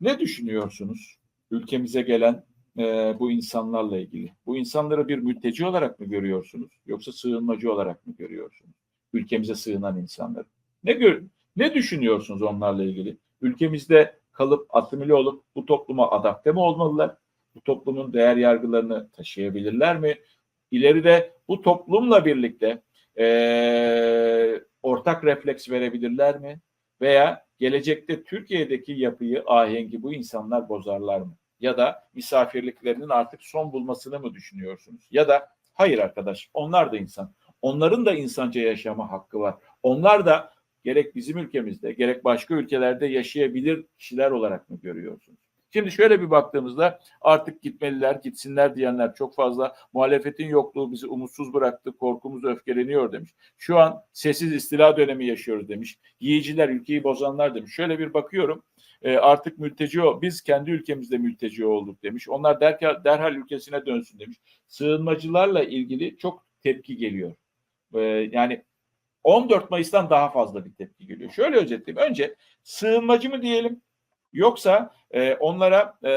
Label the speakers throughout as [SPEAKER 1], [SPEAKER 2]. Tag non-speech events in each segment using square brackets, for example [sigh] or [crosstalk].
[SPEAKER 1] Ne düşünüyorsunuz ülkemize gelen e, bu insanlarla ilgili? Bu insanları bir mülteci olarak mı görüyorsunuz yoksa sığınmacı olarak mı görüyorsunuz? Ülkemize sığınan insanları. Ne gör ne düşünüyorsunuz onlarla ilgili? Ülkemizde kalıp asimile olup bu topluma adapte mi olmalılar? Bu toplumun değer yargılarını taşıyabilirler mi? İleride bu toplumla birlikte e, ortak refleks verebilirler mi? Veya gelecekte Türkiye'deki yapıyı, ahengi bu insanlar bozarlar mı? Ya da misafirliklerinin artık son bulmasını mı düşünüyorsunuz? Ya da hayır arkadaş onlar da insan. Onların da insanca yaşama hakkı var. Onlar da gerek bizim ülkemizde gerek başka ülkelerde yaşayabilir kişiler olarak mı görüyorsunuz? Şimdi şöyle bir baktığımızda artık gitmeliler, gitsinler diyenler çok fazla. Muhalefetin yokluğu bizi umutsuz bıraktı, korkumuz öfkeleniyor demiş. Şu an sessiz istila dönemi yaşıyoruz demiş. Yiyiciler, ülkeyi bozanlar demiş. Şöyle bir bakıyorum e, artık mülteci o, biz kendi ülkemizde mülteci olduk demiş. Onlar derhal, derhal ülkesine dönsün demiş. Sığınmacılarla ilgili çok tepki geliyor. E, yani 14 Mayıs'tan daha fazla bir tepki geliyor. Şöyle özetleyeyim. Önce sığınmacı mı diyelim yoksa e, onlara e,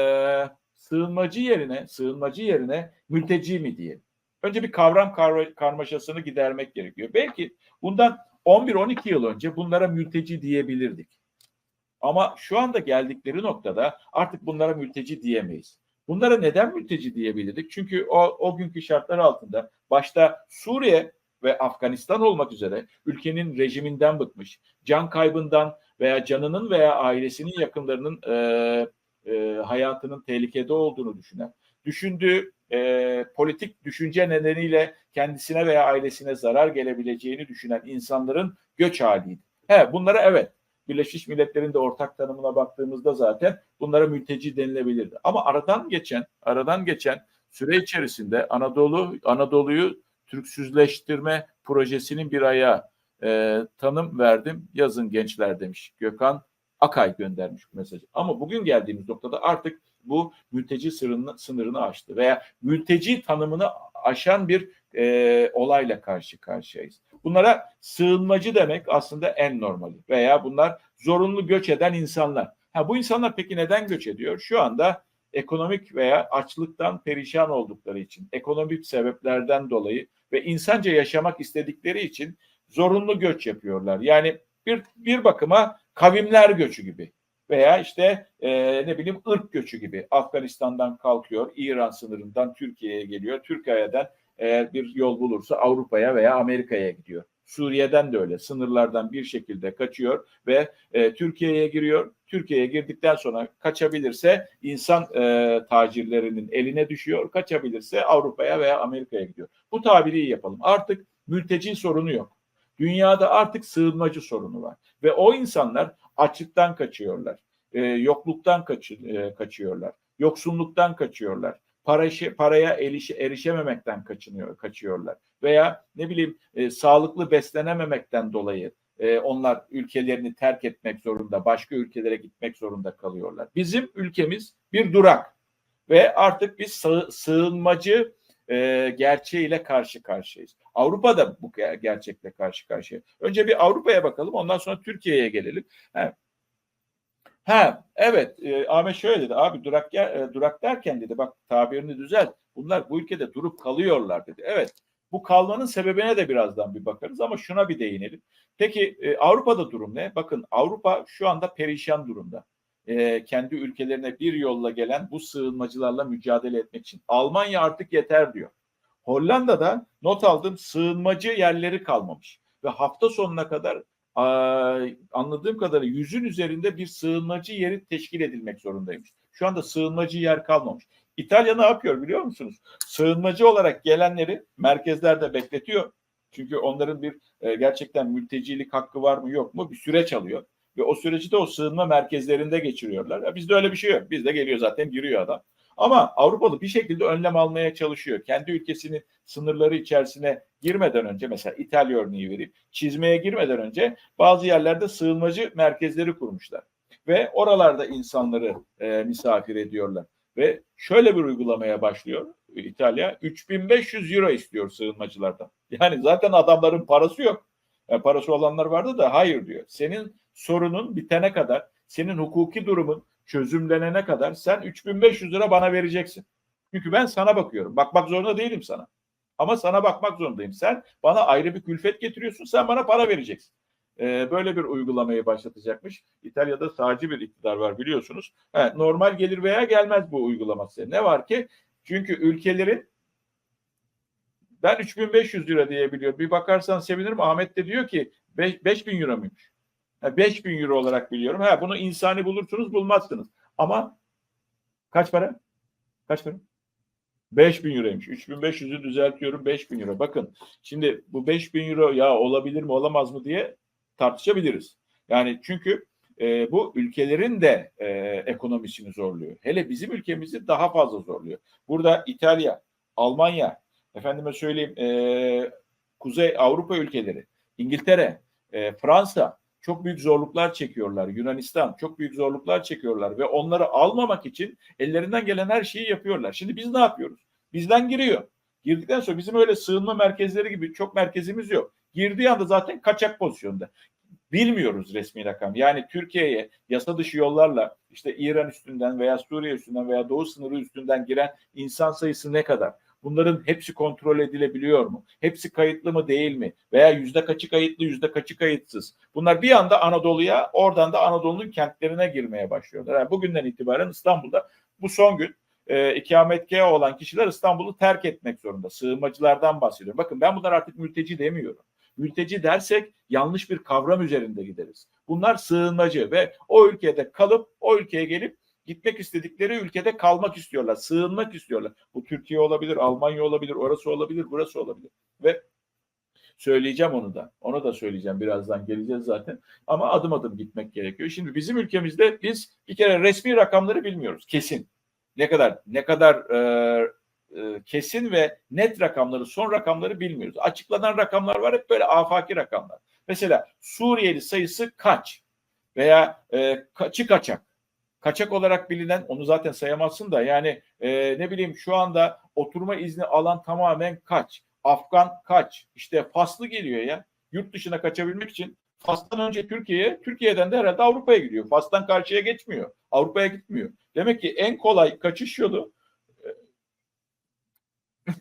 [SPEAKER 1] sığınmacı yerine sığınmacı yerine mülteci mi diyelim? Önce bir kavram kar karmaşasını gidermek gerekiyor. Belki bundan 11-12 yıl önce bunlara mülteci diyebilirdik. Ama şu anda geldikleri noktada artık bunlara mülteci diyemeyiz. Bunlara neden mülteci diyebilirdik? Çünkü o, o günkü şartlar altında başta Suriye ve Afganistan olmak üzere ülkenin rejiminden bıkmış, can kaybından veya canının veya ailesinin yakınlarının e, e, hayatının tehlikede olduğunu düşünen, düşündüğü e, politik düşünce nedeniyle kendisine veya ailesine zarar gelebileceğini düşünen insanların göç haliydi. He, bunlara evet Birleşmiş Milletler'in de ortak tanımına baktığımızda zaten bunlara mülteci denilebilirdi. Ama aradan geçen, aradan geçen süre içerisinde Anadolu Anadolu'yu Türksüzleştirme projesinin bir ayağı e, tanım verdim. Yazın gençler demiş. Gökhan Akay göndermiş mesajı. Ama bugün geldiğimiz noktada artık bu mülteci sınırını, sınırını aştı veya mülteci tanımını aşan bir e, olayla karşı karşıyayız. Bunlara sığınmacı demek aslında en normali veya bunlar zorunlu göç eden insanlar. Ha bu insanlar peki neden göç ediyor? Şu anda ekonomik veya açlıktan perişan oldukları için, ekonomik sebeplerden dolayı ve insanca yaşamak istedikleri için zorunlu göç yapıyorlar. Yani bir bir bakıma kavimler göçü gibi veya işte e, ne bileyim ırk göçü gibi Afganistan'dan kalkıyor, İran sınırından Türkiye'ye geliyor, Türkiye'den eğer bir yol bulursa Avrupa'ya veya Amerika'ya gidiyor. Suriye'den de öyle sınırlardan bir şekilde kaçıyor ve e, Türkiye'ye giriyor. Türkiye'ye girdikten sonra kaçabilirse insan e, tacirlerinin eline düşüyor. Kaçabilirse Avrupa'ya veya Amerika'ya gidiyor. Bu tabiri yapalım. Artık mülteci sorunu yok. Dünyada artık sığınmacı sorunu var. Ve o insanlar açlıktan kaçıyorlar. E, yokluktan kaçı, e, kaçıyorlar. Yoksunluktan kaçıyorlar para, paraya erişe, erişememekten kaçınıyor, kaçıyorlar. Veya ne bileyim e, sağlıklı beslenememekten dolayı e, onlar ülkelerini terk etmek zorunda, başka ülkelere gitmek zorunda kalıyorlar. Bizim ülkemiz bir durak ve artık biz sığ, sığınmacı e, gerçeğiyle karşı karşıyayız. Avrupa da bu gerçekle karşı karşıya. Önce bir Avrupa'ya bakalım ondan sonra Türkiye'ye gelelim. Ha, Ha evet e, Ahmet şöyle dedi abi durak e, durak derken dedi bak tabirini düzelt. Bunlar bu ülkede durup kalıyorlar dedi. Evet bu kalmanın sebebine de birazdan bir bakarız ama şuna bir değinelim. Peki e, Avrupa'da durum ne? Bakın Avrupa şu anda perişan durumda. E, kendi ülkelerine bir yolla gelen bu sığınmacılarla mücadele etmek için. Almanya artık yeter diyor. Hollanda'da not aldım sığınmacı yerleri kalmamış ve hafta sonuna kadar anladığım kadarıyla yüzün üzerinde bir sığınmacı yeri teşkil edilmek zorundaymış. Şu anda sığınmacı yer kalmamış. İtalya ne yapıyor biliyor musunuz? Sığınmacı olarak gelenleri merkezlerde bekletiyor. Çünkü onların bir e, gerçekten mültecilik hakkı var mı yok mu bir süreç alıyor. Ve o süreci de o sığınma merkezlerinde geçiriyorlar. Ya bizde öyle bir şey yok. Bizde geliyor zaten giriyor adam. Ama Avrupalı bir şekilde önlem almaya çalışıyor. Kendi ülkesinin sınırları içerisine girmeden önce mesela İtalya örneği vereyim. Çizmeye girmeden önce bazı yerlerde sığınmacı merkezleri kurmuşlar. Ve oralarda insanları e, misafir ediyorlar. Ve şöyle bir uygulamaya başlıyor İtalya. 3500 euro istiyor sığınmacılardan. Yani zaten adamların parası yok. Yani parası olanlar vardı da hayır diyor. Senin sorunun bitene kadar, senin hukuki durumun çözümlenene kadar sen 3500 lira bana vereceksin. Çünkü ben sana bakıyorum. Bakmak zorunda değilim sana. Ama sana bakmak zorundayım. Sen bana ayrı bir külfet getiriyorsun. Sen bana para vereceksin. Ee, böyle bir uygulamayı başlatacakmış. İtalya'da sağcı bir iktidar var biliyorsunuz. Ha, normal gelir veya gelmez bu uygulaması. Ne var ki? Çünkü ülkelerin ben 3500 lira diye biliyorum. Bir bakarsan sevinirim. Ahmet de diyor ki 5000 euro muymuş? Ha, 5000 euro olarak biliyorum. Ha, bunu insani bulursunuz bulmazsınız. Ama kaç para? Kaç para? 5000 euroymuş. 3500'ü düzeltiyorum 5000 euro. Bakın şimdi bu 5000 euro ya olabilir mi olamaz mı diye tartışabiliriz. Yani çünkü e, bu ülkelerin de e, ekonomisini zorluyor. Hele bizim ülkemizi daha fazla zorluyor. Burada İtalya, Almanya, efendime söyleyeyim e, Kuzey Avrupa ülkeleri, İngiltere, e, Fransa çok büyük zorluklar çekiyorlar. Yunanistan çok büyük zorluklar çekiyorlar ve onları almamak için ellerinden gelen her şeyi yapıyorlar. Şimdi biz ne yapıyoruz? Bizden giriyor. Girdikten sonra bizim öyle sığınma merkezleri gibi çok merkezimiz yok. Girdiği anda zaten kaçak pozisyonda. Bilmiyoruz resmi rakam. Yani Türkiye'ye yasa dışı yollarla işte İran üstünden veya Suriye üstünden veya Doğu sınırı üstünden giren insan sayısı ne kadar? Bunların hepsi kontrol edilebiliyor mu? Hepsi kayıtlı mı değil mi? Veya yüzde kaçı kayıtlı, yüzde kaçı kayıtsız? Bunlar bir anda Anadolu'ya, oradan da Anadolu'nun kentlerine girmeye başlıyorlar. Yani bugünden itibaren İstanbul'da bu son gün e, ikametgahı olan kişiler İstanbul'u terk etmek zorunda. Sığınmacılardan bahsediyorum. Bakın ben bunlar artık mülteci demiyorum. Mülteci dersek yanlış bir kavram üzerinde gideriz. Bunlar sığınmacı ve o ülkede kalıp o ülkeye gelip gitmek istedikleri ülkede kalmak istiyorlar, sığınmak istiyorlar. Bu Türkiye olabilir, Almanya olabilir, orası olabilir, burası olabilir. Ve söyleyeceğim onu da. Onu da söyleyeceğim birazdan geleceğiz zaten. Ama adım adım gitmek gerekiyor. Şimdi bizim ülkemizde biz bir kere resmi rakamları bilmiyoruz kesin. Ne kadar ne kadar e, e, kesin ve net rakamları, son rakamları bilmiyoruz. Açıklanan rakamlar var hep böyle afaki rakamlar. Mesela Suriyeli sayısı kaç? Veya e, kaçı kaçak? Kaçak olarak bilinen onu zaten sayamazsın da yani e, ne bileyim şu anda oturma izni alan tamamen kaç? Afgan kaç? İşte Faslı geliyor ya. Yurt dışına kaçabilmek için Fas'tan önce Türkiye'ye, Türkiye'den de herhalde Avrupa'ya gidiyor. Fas'tan karşıya geçmiyor. Avrupa'ya gitmiyor. Demek ki en kolay kaçış yolu [laughs]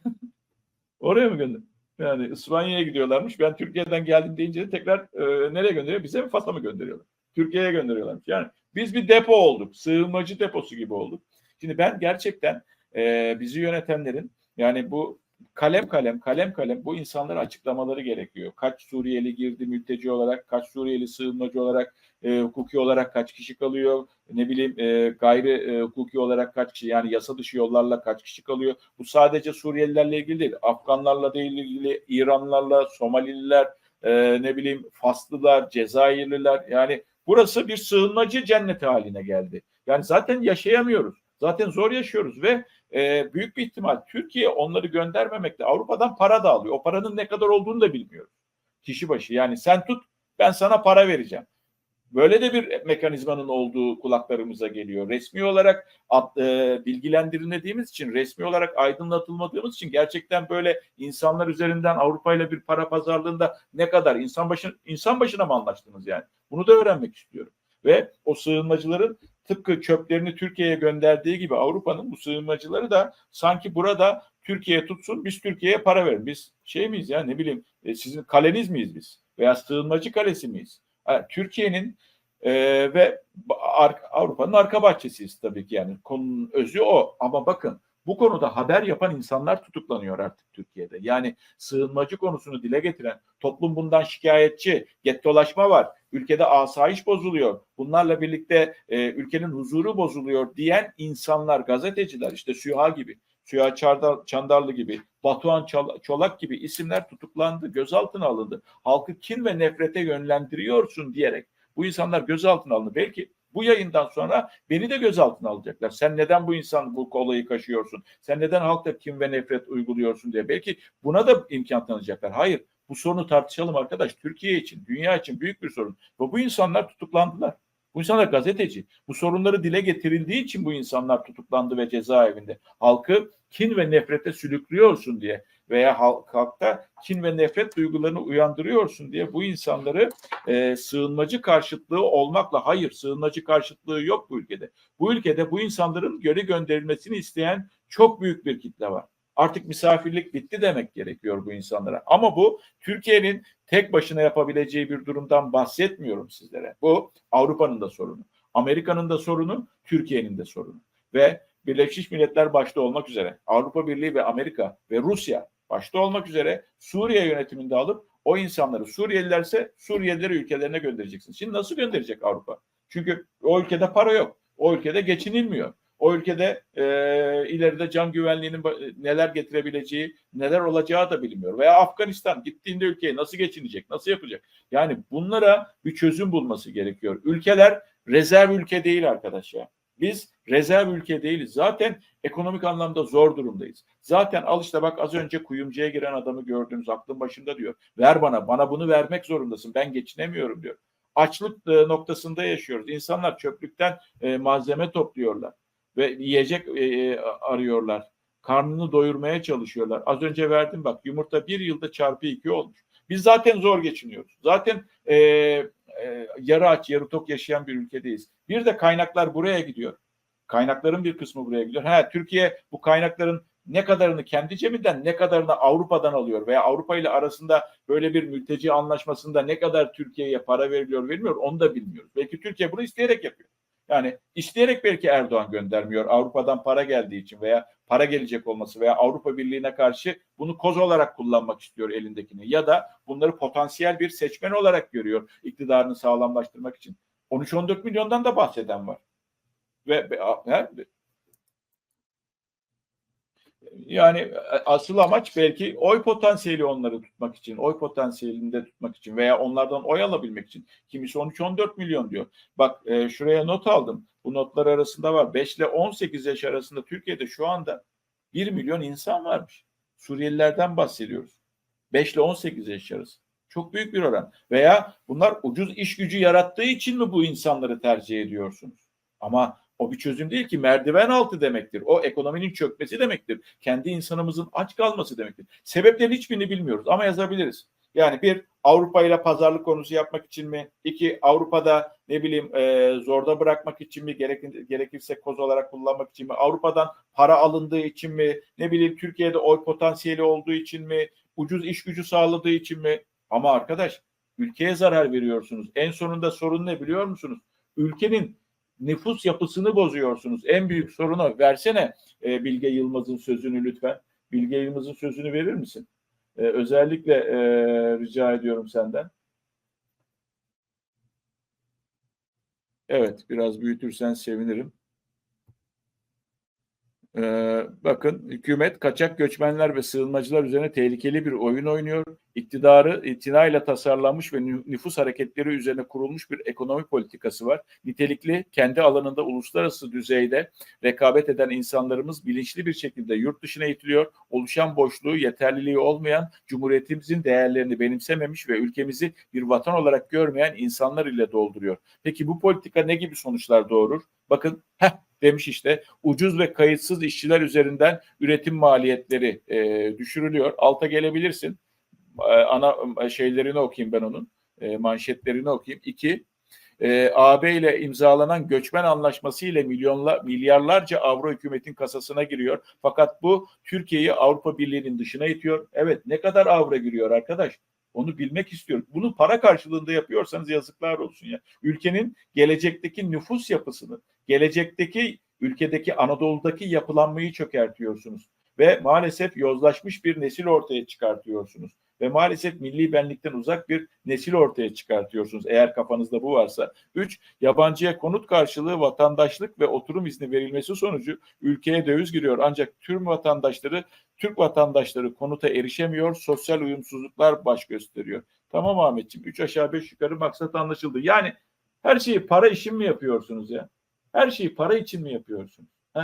[SPEAKER 1] oraya mı gönder? Yani İspanya'ya gidiyorlarmış. Ben Türkiye'den geldim deyince tekrar e, nereye gönderiyor? Bize mi Fas'a mı gönderiyorlar? Türkiye'ye gönderiyorlarmış. Yani biz bir depo olduk. Sığınmacı deposu gibi olduk. Şimdi ben gerçekten e, bizi yönetenlerin yani bu kalem kalem kalem kalem bu insanlara açıklamaları gerekiyor. Kaç Suriyeli girdi mülteci olarak, kaç Suriyeli sığınmacı olarak, e, hukuki olarak kaç kişi kalıyor, ne bileyim e, gayri e, hukuki olarak kaç kişi yani yasa dışı yollarla kaç kişi kalıyor. Bu sadece Suriyelilerle ilgili değil, Afganlarla değil ilgili, İranlarla, Somalililer, e, ne bileyim Faslılar, Cezayirliler yani burası bir sığınmacı cenneti haline geldi. Yani zaten yaşayamıyoruz. Zaten zor yaşıyoruz ve e, büyük bir ihtimal Türkiye onları göndermemekle Avrupa'dan para da alıyor. O paranın ne kadar olduğunu da bilmiyoruz. Kişi başı yani sen tut ben sana para vereceğim. Böyle de bir mekanizmanın olduğu kulaklarımıza geliyor. Resmi olarak at, e, bilgilendirilmediğimiz için, resmi olarak aydınlatılmadığımız için gerçekten böyle insanlar üzerinden Avrupa ile bir para pazarlığında ne kadar insan başına insan başına mı anlaştınız yani? Bunu da öğrenmek istiyorum. Ve o sığınmacıların tıpkı çöplerini Türkiye'ye gönderdiği gibi Avrupa'nın bu sığınmacıları da sanki burada Türkiye tutsun biz Türkiye'ye para verin. Biz şey miyiz ya ne bileyim e, sizin kaleniz miyiz biz? Veya sığınmacı kalesi miyiz? Türkiye'nin e, ve Avrupa'nın arka bahçesiyiz tabii ki yani konunun özü o. Ama bakın bu konuda haber yapan insanlar tutuklanıyor artık Türkiye'de. Yani sığınmacı konusunu dile getiren, toplum bundan şikayetçi, gettolaşma var, ülkede asayiş bozuluyor, bunlarla birlikte e, ülkenin huzuru bozuluyor diyen insanlar, gazeteciler işte Süha gibi, Süha Çardar, Çandarlı gibi, Batuhan Çolak gibi isimler tutuklandı, gözaltına alındı. Halkı kin ve nefrete yönlendiriyorsun diyerek bu insanlar gözaltına alındı. Belki bu yayından sonra beni de gözaltına alacaklar. Sen neden bu insan bu olayı kaşıyorsun? Sen neden halkta kim ve nefret uyguluyorsun diye. Belki buna da imkan tanıyacaklar. Hayır bu sorunu tartışalım arkadaş. Türkiye için, dünya için büyük bir sorun. Ve bu insanlar tutuklandılar. Bu insanlar gazeteci. Bu sorunları dile getirildiği için bu insanlar tutuklandı ve cezaevinde. Halkı kin ve nefrete sürüklüyorsun diye veya halk, halkta kin ve nefret duygularını uyandırıyorsun diye bu insanları e, sığınmacı karşıtlığı olmakla hayır sığınmacı karşıtlığı yok bu ülkede. Bu ülkede bu insanların geri gönderilmesini isteyen çok büyük bir kitle var. Artık misafirlik bitti demek gerekiyor bu insanlara. Ama bu Türkiye'nin tek başına yapabileceği bir durumdan bahsetmiyorum sizlere. Bu Avrupa'nın da sorunu. Amerika'nın da sorunu, Türkiye'nin de sorunu. Ve Birleşmiş Milletler başta olmak üzere Avrupa Birliği ve Amerika ve Rusya başta olmak üzere Suriye yönetiminde alıp o insanları Suriyelilerse Suriyelileri ülkelerine göndereceksiniz. Şimdi nasıl gönderecek Avrupa? Çünkü o ülkede para yok. O ülkede geçinilmiyor. O ülkede e, ileride can güvenliğinin neler getirebileceği, neler olacağı da bilmiyor. Veya Afganistan gittiğinde ülkeye nasıl geçinecek, nasıl yapacak? Yani bunlara bir çözüm bulması gerekiyor. Ülkeler rezerv ülke değil arkadaş ya. Biz rezerv ülke değiliz. Zaten ekonomik anlamda zor durumdayız. Zaten al işte bak az önce kuyumcuya giren adamı gördünüz aklın başında diyor. Ver bana, bana bunu vermek zorundasın. Ben geçinemiyorum diyor. Açlık e, noktasında yaşıyoruz. İnsanlar çöplükten e, malzeme topluyorlar ve yiyecek e, arıyorlar. Karnını doyurmaya çalışıyorlar. Az önce verdim bak yumurta bir yılda çarpı iki olmuş. Biz zaten zor geçiniyoruz. Zaten e, e, yarı aç yarı tok yaşayan bir ülkedeyiz. Bir de kaynaklar buraya gidiyor. Kaynakların bir kısmı buraya gidiyor. Ha, Türkiye bu kaynakların ne kadarını kendi cebinden ne kadarını Avrupa'dan alıyor veya Avrupa ile arasında böyle bir mülteci anlaşmasında ne kadar Türkiye'ye para veriliyor vermiyor onu da bilmiyoruz. Belki Türkiye bunu isteyerek yapıyor. Yani isteyerek belki Erdoğan göndermiyor Avrupa'dan para geldiği için veya para gelecek olması veya Avrupa Birliği'ne karşı bunu koz olarak kullanmak istiyor elindekini ya da bunları potansiyel bir seçmen olarak görüyor iktidarını sağlamlaştırmak için. 13-14 milyondan da bahseden var. Ve, ve yani e, asıl amaç belki oy potansiyeli onları tutmak için, oy potansiyelinde tutmak için veya onlardan oy alabilmek için. Kimisi 13-14 milyon diyor. Bak e, şuraya not aldım. Bu notlar arasında var. 5 ile 18 yaş arasında Türkiye'de şu anda 1 milyon insan varmış. Suriyelilerden bahsediyoruz. 5 ile 18 yaş arası. Çok büyük bir oran. Veya bunlar ucuz iş gücü yarattığı için mi bu insanları tercih ediyorsunuz? Ama o bir çözüm değil ki merdiven altı demektir. O ekonominin çökmesi demektir. Kendi insanımızın aç kalması demektir. Sebeplerin hiçbirini bilmiyoruz ama yazabiliriz. Yani bir Avrupa ile pazarlık konusu yapmak için mi? İki Avrupa'da ne bileyim e, zorda bırakmak için mi? Gerek, gerekirse koz olarak kullanmak için mi? Avrupa'dan para alındığı için mi? Ne bileyim Türkiye'de oy potansiyeli olduğu için mi? Ucuz iş gücü sağladığı için mi? Ama arkadaş ülkeye zarar veriyorsunuz. En sonunda sorun ne biliyor musunuz? Ülkenin nüfus yapısını bozuyorsunuz. En büyük sorunu versene e, Bilge Yılmaz'ın sözünü lütfen. Bilge Yılmaz'ın sözünü verir misin? E, özellikle e, rica ediyorum senden. Evet, biraz büyütürsen sevinirim. Ee, bakın hükümet kaçak göçmenler ve sığınmacılar üzerine tehlikeli bir oyun oynuyor. İktidarı itinayla tasarlanmış ve nüfus hareketleri üzerine kurulmuş bir ekonomi politikası var. Nitelikli kendi alanında uluslararası düzeyde rekabet eden insanlarımız bilinçli bir şekilde yurt dışına itiliyor. Oluşan boşluğu, yeterliliği olmayan, cumhuriyetimizin değerlerini benimsememiş ve ülkemizi bir vatan olarak görmeyen insanlar ile dolduruyor. Peki bu politika ne gibi sonuçlar doğurur? Bakın heh, demiş işte ucuz ve kayıtsız işçiler üzerinden üretim maliyetleri e, düşürülüyor. Alta gelebilirsin. E, ana e, şeylerini okuyayım ben onun. E, manşetlerini okuyayım. İki, e, AB ile imzalanan göçmen anlaşması ile milyonla, milyarlarca avro hükümetin kasasına giriyor. Fakat bu Türkiye'yi Avrupa Birliği'nin dışına itiyor. Evet ne kadar avro giriyor arkadaş? Onu bilmek istiyorum. Bunu para karşılığında yapıyorsanız yazıklar olsun ya. Ülkenin gelecekteki nüfus yapısını, gelecekteki ülkedeki Anadolu'daki yapılanmayı çökertiyorsunuz ve maalesef yozlaşmış bir nesil ortaya çıkartıyorsunuz ve maalesef milli benlikten uzak bir nesil ortaya çıkartıyorsunuz eğer kafanızda bu varsa. Üç, yabancıya konut karşılığı vatandaşlık ve oturum izni verilmesi sonucu ülkeye döviz giriyor. Ancak tüm vatandaşları, Türk vatandaşları konuta erişemiyor, sosyal uyumsuzluklar baş gösteriyor. Tamam Ahmetciğim, üç aşağı beş yukarı maksat anlaşıldı. Yani her şeyi para için mi yapıyorsunuz ya? Her şeyi para için mi yapıyorsunuz? He?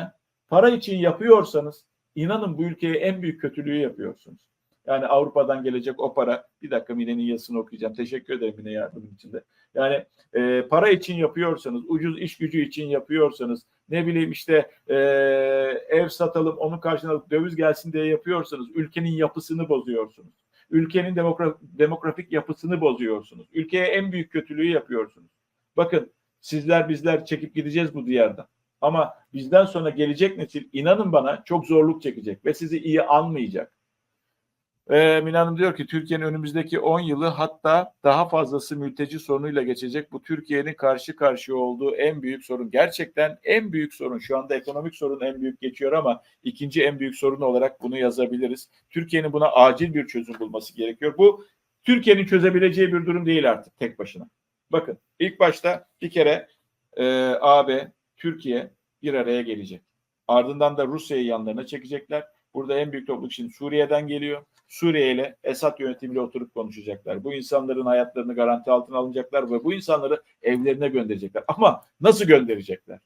[SPEAKER 1] Para için yapıyorsanız inanın bu ülkeye en büyük kötülüğü yapıyorsunuz. Yani Avrupa'dan gelecek o para. Bir dakika Mine'nin yazısını okuyacağım. Teşekkür ederim Mine yardımın içinde. Yani e, para için yapıyorsanız, ucuz iş gücü için yapıyorsanız, ne bileyim işte e, ev satalım onun karşılığında döviz gelsin diye yapıyorsanız ülkenin yapısını bozuyorsunuz. Ülkenin demokra- demografik yapısını bozuyorsunuz. Ülkeye en büyük kötülüğü yapıyorsunuz. Bakın sizler bizler çekip gideceğiz bu diyardan. Ama bizden sonra gelecek nesil inanın bana çok zorluk çekecek ve sizi iyi anmayacak. Ee, Mine Hanım diyor ki Türkiye'nin önümüzdeki 10 yılı hatta daha fazlası mülteci sorunuyla geçecek. Bu Türkiye'nin karşı karşıya olduğu en büyük sorun. Gerçekten en büyük sorun. Şu anda ekonomik sorun en büyük geçiyor ama ikinci en büyük sorun olarak bunu yazabiliriz. Türkiye'nin buna acil bir çözüm bulması gerekiyor. Bu Türkiye'nin çözebileceği bir durum değil artık tek başına. Bakın ilk başta bir kere e, AB, Türkiye bir araya gelecek. Ardından da Rusya'yı yanlarına çekecekler. Burada en büyük topluluk şimdi Suriye'den geliyor. Suriye ile Esad yönetimiyle oturup konuşacaklar. Bu insanların hayatlarını garanti altına alacaklar ve bu insanları evlerine gönderecekler. Ama nasıl gönderecekler?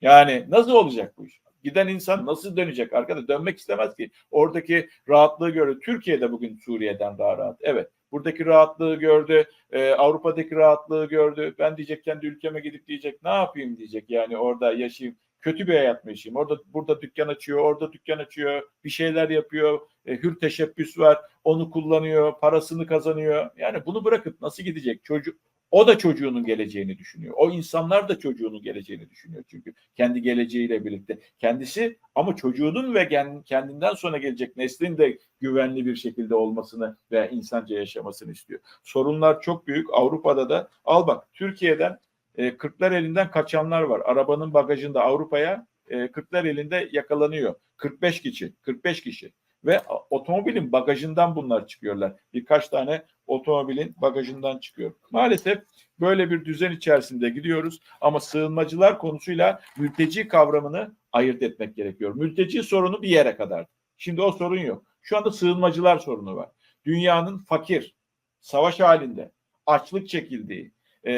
[SPEAKER 1] Yani nasıl olacak bu iş? Giden insan nasıl dönecek? Arkada dönmek istemez ki. Oradaki rahatlığı gördü. Türkiye'de bugün Suriye'den daha rahat. Evet. Buradaki rahatlığı gördü. Ee, Avrupa'daki rahatlığı gördü. Ben diyecek kendi ülkeme gidip diyecek ne yapayım diyecek. Yani orada yaşayayım. Kötü bir hayat mı yaşayayım? Orada burada dükkan açıyor, orada dükkan açıyor, bir şeyler yapıyor, e, hür teşebbüs var, onu kullanıyor, parasını kazanıyor. Yani bunu bırakıp nasıl gidecek? Çocuk o da çocuğunun geleceğini düşünüyor. O insanlar da çocuğunun geleceğini düşünüyor çünkü kendi geleceğiyle birlikte. Kendisi ama çocuğunun ve kendinden sonra gelecek neslin de güvenli bir şekilde olmasını ve insanca yaşamasını istiyor. Sorunlar çok büyük. Avrupa'da da al bak Türkiye'den e, Kırklar elinden kaçanlar var. Arabanın bagajında Avrupa'ya e, Kırklar elinde yakalanıyor. 45 kişi, 45 kişi ve otomobilin bagajından bunlar çıkıyorlar. Birkaç tane otomobilin bagajından çıkıyor. Maalesef böyle bir düzen içerisinde gidiyoruz ama sığınmacılar konusuyla mülteci kavramını ayırt etmek gerekiyor. Mülteci sorunu bir yere kadar. Şimdi o sorun yok. Şu anda sığınmacılar sorunu var. Dünyanın fakir, savaş halinde, açlık çekildiği, e,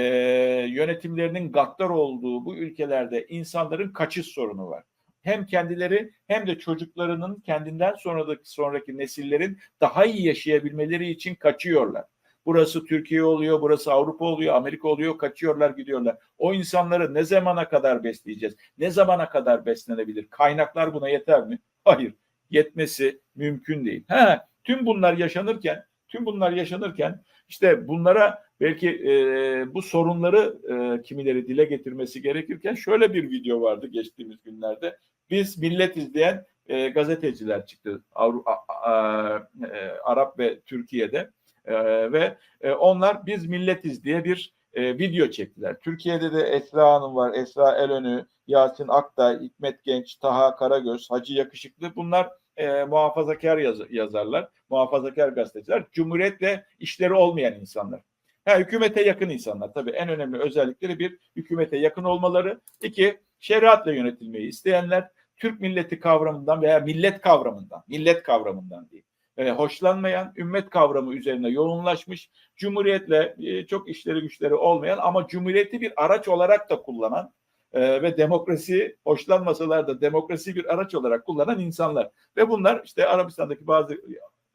[SPEAKER 1] yönetimlerinin gaddar olduğu bu ülkelerde insanların kaçış sorunu var. Hem kendileri hem de çocuklarının kendinden sonraki sonraki nesillerin daha iyi yaşayabilmeleri için kaçıyorlar. Burası Türkiye oluyor, burası Avrupa oluyor, Amerika oluyor, kaçıyorlar, gidiyorlar. O insanları ne zamana kadar besleyeceğiz? Ne zamana kadar beslenebilir? Kaynaklar buna yeter mi? Hayır. Yetmesi mümkün değil. Ha, tüm bunlar yaşanırken, tüm bunlar yaşanırken işte bunlara belki e, bu sorunları e, kimileri dile getirmesi gerekirken şöyle bir video vardı geçtiğimiz günlerde. Biz millet izleyen e, gazeteciler çıktı Avru a, a, e, Arap ve Türkiye'de e, ve e, onlar biz milletiz diye bir e, video çektiler. Türkiye'de de Esra Hanım var, Esra Elönü, Yasin Aktay, Hikmet Genç, Taha Karagöz, Hacı Yakışıklı bunlar e, muhafazakar yaz, yazarlar, muhafazakar gazeteciler, cumhuriyetle işleri olmayan insanlar. Ha, hükümete yakın insanlar. Tabii en önemli özellikleri bir, hükümete yakın olmaları. iki şeriatla yönetilmeyi isteyenler. Türk milleti kavramından veya millet kavramından, millet kavramından değil. E, hoşlanmayan, ümmet kavramı üzerine yoğunlaşmış, cumhuriyetle e, çok işleri güçleri olmayan ama cumhuriyeti bir araç olarak da kullanan e, ve demokrasi hoşlanmasalar da demokrasi bir araç olarak kullanan insanlar. Ve bunlar işte Arabistan'daki bazı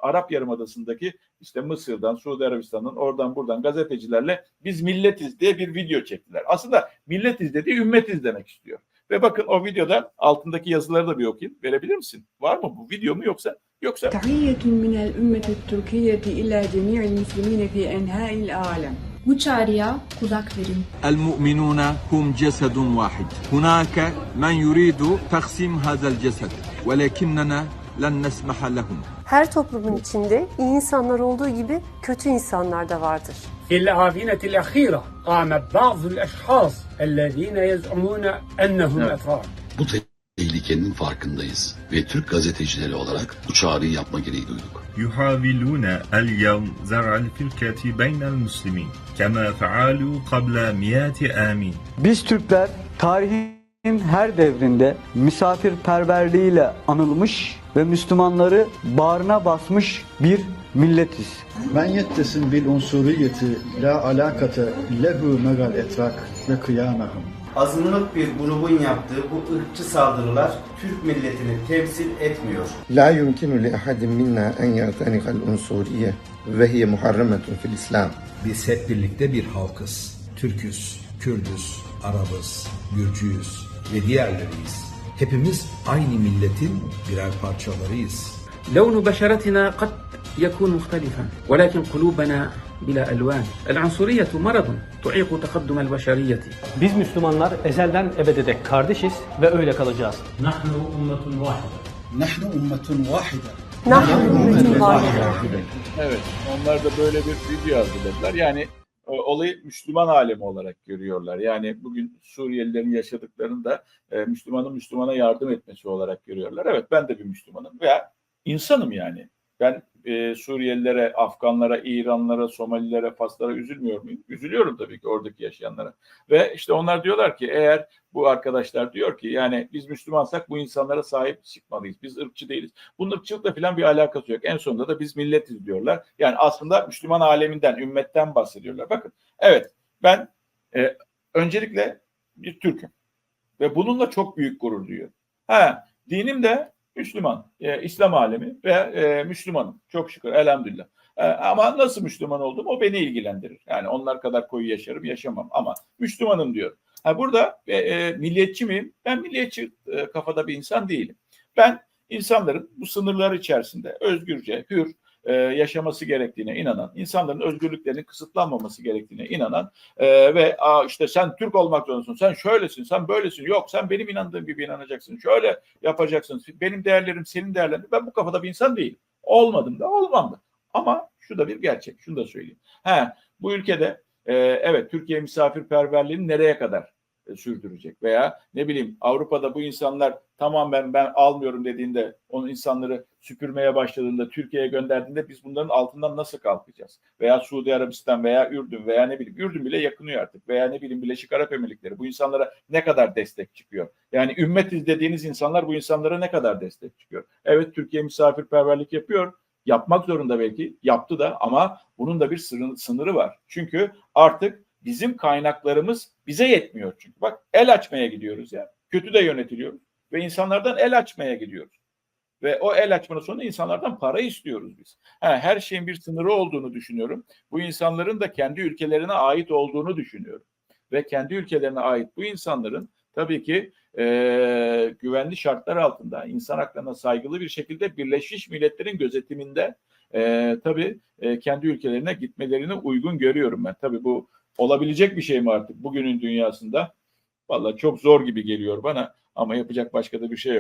[SPEAKER 1] Arap Yarımadası'ndaki işte Mısır'dan, Suudi Arabistan'dan, oradan buradan gazetecilerle biz milletiz diye bir video çektiler. Aslında milletiz dediği ümmetiz demek istiyor. Ve bakın o videoda altındaki yazıları da bir okuyayım. Verebilir misin? Var mı bu video mu yoksa? Yoksa.
[SPEAKER 2] Tahiyyetun minel ümmeti Türkiye'ti ila cemi'il muslimine fi enha'il alem.
[SPEAKER 3] Bu çağrıya kulak verin.
[SPEAKER 4] El mu'minuna hum cesedun vahid. Hunaka men yuridu taksim hazel cesed. Velakinnena لن نسمح لهم
[SPEAKER 5] Her toplumun içinde iyi insanlar olduğu gibi kötü insanlar da vardır.
[SPEAKER 6] في الآونة الأخيرة قام بعض الأشخاص الذين يزعمون أنهم
[SPEAKER 1] Evet.
[SPEAKER 6] أتراك
[SPEAKER 7] Bu tehlikenin farkındayız ve Türk gazetecileri olarak bu çağrıyı yapma gereği duyduk.
[SPEAKER 8] يحاولون اليوم زرع الفرقة بين المسلمين كما فعلوا قبل مئات آمين
[SPEAKER 9] Biz Türkler tarihin her devrinde misafirperverliğiyle anılmış ve Müslümanları bağrına basmış bir milletiz.
[SPEAKER 10] Men yettesin bil unsuriyeti la alakate lehu megal etrak ve kıyamahım.
[SPEAKER 11] Azınlık bir grubun yaptığı bu ırkçı saldırılar Türk milletini temsil etmiyor.
[SPEAKER 12] La yumkinu li ahadin minna en yatanikal unsuriye ve hiye muharremetun fil İslam.
[SPEAKER 13] Biz hep birlikte bir halkız. Türküz, Kürdüz, Arabız, Gürcüyüz, ve diğerleriyiz. Hepimiz aynı milletin birer parçalarıyız.
[SPEAKER 14] لون بشرتنا قد يكون مختلفا ولكن قلوبنا بلا ألوان العنصرية مرض تعيق تقدم البشرية
[SPEAKER 15] Biz Müslümanlar ezelden ebede dek kardeşiz ve öyle kalacağız.
[SPEAKER 6] نحن أمة واحدة
[SPEAKER 10] نحن أمة واحدة
[SPEAKER 1] Evet, onlar da böyle bir video hazırladılar. Yani e, olayı Müslüman alemi olarak görüyorlar. Yani bugün Suriyelilerin yaşadıklarını da e, Müslümanın Müslümana yardım etmesi olarak görüyorlar. Evet ben de bir Müslümanım veya insanım yani. Ben e, Suriyelilere, Afganlara, İranlara, Somalilere, Faslara üzülmüyor muyum? Üzülüyorum tabii ki oradaki yaşayanlara. Ve işte onlar diyorlar ki eğer bu arkadaşlar diyor ki yani biz Müslümansak bu insanlara sahip çıkmalıyız. Biz ırkçı değiliz. Bunun ırkçılıkla falan bir alakası yok. En sonunda da biz milletiz diyorlar. Yani aslında Müslüman aleminden, ümmetten bahsediyorlar. Bakın evet ben e, öncelikle bir Türk'üm. Ve bununla çok büyük gurur duyuyorum. Ha, dinim de Müslüman, e, İslam alemi ve e, Müslümanım. Çok şükür, elhamdülillah. E, ama nasıl Müslüman oldum o beni ilgilendirir. Yani onlar kadar koyu yaşarım, yaşamam ama Müslümanım diyorum. Ha, burada e, e, milliyetçi miyim? Ben milliyetçi e, kafada bir insan değilim. Ben insanların bu sınırlar içerisinde özgürce, hür e, yaşaması gerektiğine inanan, insanların özgürlüklerinin kısıtlanmaması gerektiğine inanan e, ve Aa, işte sen Türk olmak zorundasın, sen şöylesin, sen böylesin, yok sen benim inandığım gibi inanacaksın, şöyle yapacaksın, benim değerlerim senin değerlerin. Ben bu kafada bir insan değilim. Olmadım da olmam da. Ama şu da bir gerçek, şunu da söyleyeyim. He, bu ülkede e, evet Türkiye misafirperverliğini nereye kadar e, sürdürecek veya ne bileyim Avrupa'da bu insanlar tamam ben ben almıyorum dediğinde onun insanları süpürmeye başladığında Türkiye'ye gönderdiğinde biz bunların altından nasıl kalkacağız? Veya Suudi Arabistan veya Ürdün veya ne bileyim Ürdün bile yakınıyor artık veya ne bileyim Birleşik Arap Emirlikleri bu insanlara ne kadar destek çıkıyor? Yani ümmetiz dediğiniz insanlar bu insanlara ne kadar destek çıkıyor? Evet Türkiye misafirperverlik yapıyor. Yapmak zorunda belki. Yaptı da ama bunun da bir sınırı, var. Çünkü artık bizim kaynaklarımız bize yetmiyor çünkü. Bak el açmaya gidiyoruz ya. Kötü de yönetiliyoruz ve insanlardan el açmaya gidiyoruz. Ve o el açmanın sonunda insanlardan para istiyoruz biz. Ha, her şeyin bir sınırı olduğunu düşünüyorum. Bu insanların da kendi ülkelerine ait olduğunu düşünüyorum. Ve kendi ülkelerine ait bu insanların tabii ki e, güvenli şartlar altında insan haklarına saygılı bir şekilde Birleşmiş Milletler'in gözetiminde e, tabii e, kendi ülkelerine gitmelerini uygun görüyorum ben. Tabii bu olabilecek bir şey mi artık bugünün dünyasında? Vallahi çok zor gibi geliyor bana ama yapacak başka da bir şey yok.